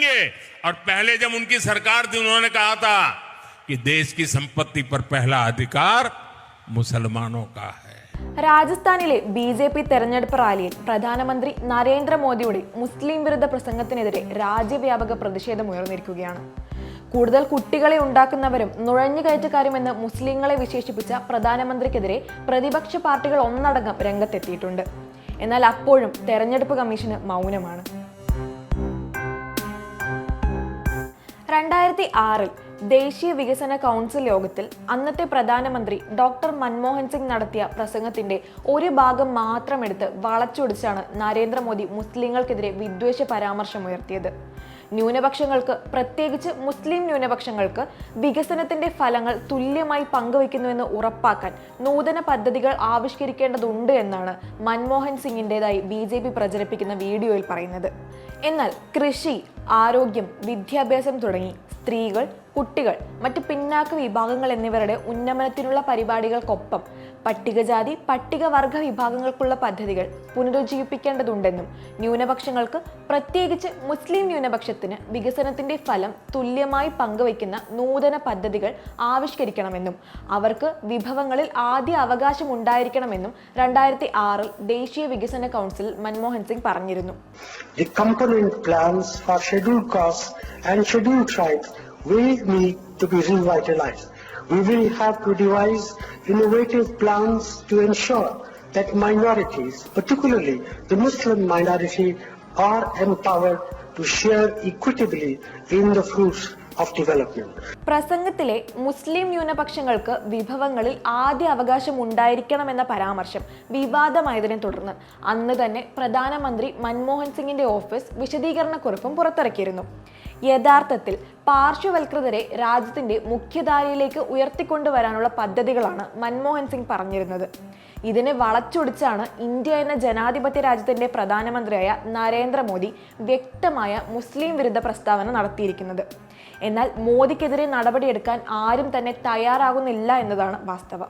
देंगे और पहले जब उनकी सरकार थी उन्होंने कहा था कि देश की संपत्ति पर पहला अधिकार मुसलमानों का है രാജസ്ഥാനിലെ ബി ജെ പി തെരഞ്ഞെടുപ്പ് റാലിയിൽ പ്രധാനമന്ത്രി നരേന്ദ്രമോദിയുടെ മുസ്ലിം വിരുദ്ധ പ്രസംഗത്തിനെതിരെ രാജ്യവ്യാപക പ്രതിഷേധം ഉയർന്നിരിക്കുകയാണ് കൂടുതൽ കുട്ടികളെ ഉണ്ടാക്കുന്നവരും നുഴഞ്ഞുകയറ്റക്കാരുമെന്ന് മുസ്ലിങ്ങളെ വിശേഷിപ്പിച്ച പ്രധാനമന്ത്രിക്കെതിരെ പ്രതിപക്ഷ പാർട്ടികൾ ഒന്നടങ്കം രംഗത്തെത്തിയിട്ടുണ്ട് എന്നാൽ അപ്പോഴും തെരഞ്ഞെടുപ്പ് കമ്മീഷന് മൗനമാണ് രണ്ടായിരത്തി ആറിൽ ദേശീയ വികസന കൗൺസിൽ യോഗത്തിൽ അന്നത്തെ പ്രധാനമന്ത്രി ഡോക്ടർ മൻമോഹൻ സിംഗ് നടത്തിയ പ്രസംഗത്തിന്റെ ഒരു ഭാഗം മാത്രമെടുത്ത് വളച്ചൊടിച്ചാണ് നരേന്ദ്രമോദി മുസ്ലിങ്ങൾക്കെതിരെ വിദ്വേഷ പരാമർശമുയർത്തിയത്. ന്യൂനപക്ഷങ്ങൾക്ക് പ്രത്യേകിച്ച് മുസ്ലിം ന്യൂനപക്ഷങ്ങൾക്ക് വികസനത്തിന്റെ ഫലങ്ങൾ തുല്യമായി പങ്കുവയ്ക്കുന്നുവെന്ന് ഉറപ്പാക്കാൻ നൂതന പദ്ധതികൾ ആവിഷ്കരിക്കേണ്ടതുണ്ട് എന്നാണ് മൻമോഹൻ സിംഗിന്റെതായി ബി ജെ പി പ്രചരിപ്പിക്കുന്ന വീഡിയോയിൽ പറയുന്നത്. എന്നാൽ കൃഷി ആരോഗ്യം വിദ്യാഭ്യാസം തുടങ്ങി സ്ത്രീകൾ കുട്ടികൾ മറ്റ് പിന്നാക്ക വിഭാഗങ്ങൾ എന്നിവരുടെ ഉന്നമനത്തിനുള്ള പരിപാടികൾക്കൊപ്പം പട്ടികജാതി പട്ടികവർഗ വിഭാഗങ്ങൾക്കുള്ള പദ്ധതികൾ പുനരുജ്ജീവിപ്പിക്കേണ്ടതുണ്ടെന്നും ന്യൂനപക്ഷങ്ങൾക്ക് പ്രത്യേകിച്ച് മുസ്ലിം ന്യൂനപക്ഷത്തിന് വികസനത്തിന്റെ ഫലം തുല്യമായി പങ്കുവയ്ക്കുന്ന നൂതന പദ്ധതികൾ ആവിഷ്കരിക്കണമെന്നും അവർക്ക് വിഭവങ്ങളിൽ ആദ്യ അവകാശം ഉണ്ടായിരിക്കണമെന്നും രണ്ടായിരത്തി ആറിൽ ദേശീയ വികസന കൗൺസിൽ മൻമോഹൻ സിംഗ് പറഞ്ഞിരുന്നു. Will need to be revitalized. We will have to devise innovative plans to ensure that minorities, particularly the Muslim minority, are empowered to share equitably in the fruits പ്രസംഗത്തിലെ മുസ്ലിം ന്യൂനപക്ഷങ്ങൾക്ക് വിഭവങ്ങളിൽ ആദ്യ അവകാശം ഉണ്ടായിരിക്കണമെന്ന പരാമർശം വിവാദമായതിനെ തുടർന്ന് അന്ന് തന്നെ പ്രധാനമന്ത്രി മൻമോഹൻ സിംഗിന്റെ ഓഫീസ് വിശദീകരണക്കുറിപ്പും പുറത്തിറക്കിയിരുന്നു. യഥാർത്ഥത്തിൽ പാർശ്വവൽകൃതരെ രാജ്യത്തിന്റെ മുഖ്യധാരയിലേക്ക് ഉയർത്തിക്കൊണ്ടുവരാനുള്ള പദ്ധതികളാണ് മൻമോഹൻ സിംഗ് പറഞ്ഞിരുന്നത്. ഇതിനെ വളച്ചൊടിച്ചാണ് ഇന്ത്യ എന്ന ജനാധിപത്യ രാജ്യത്തിന്റെ പ്രധാനമന്ത്രിയായ നരേന്ദ്രമോദി വ്യക്തമായ മുസ്ലിം വിരുദ്ധ പ്രസ്താവന നടത്തിയിരിക്കുന്നത്. എന്നാൽ മോദിക്കെതിരെ നടപടിയെടുക്കാൻ ആരും തന്നെ തയ്യാറാകുന്നില്ല എന്നതാണ് വാസ്തവം.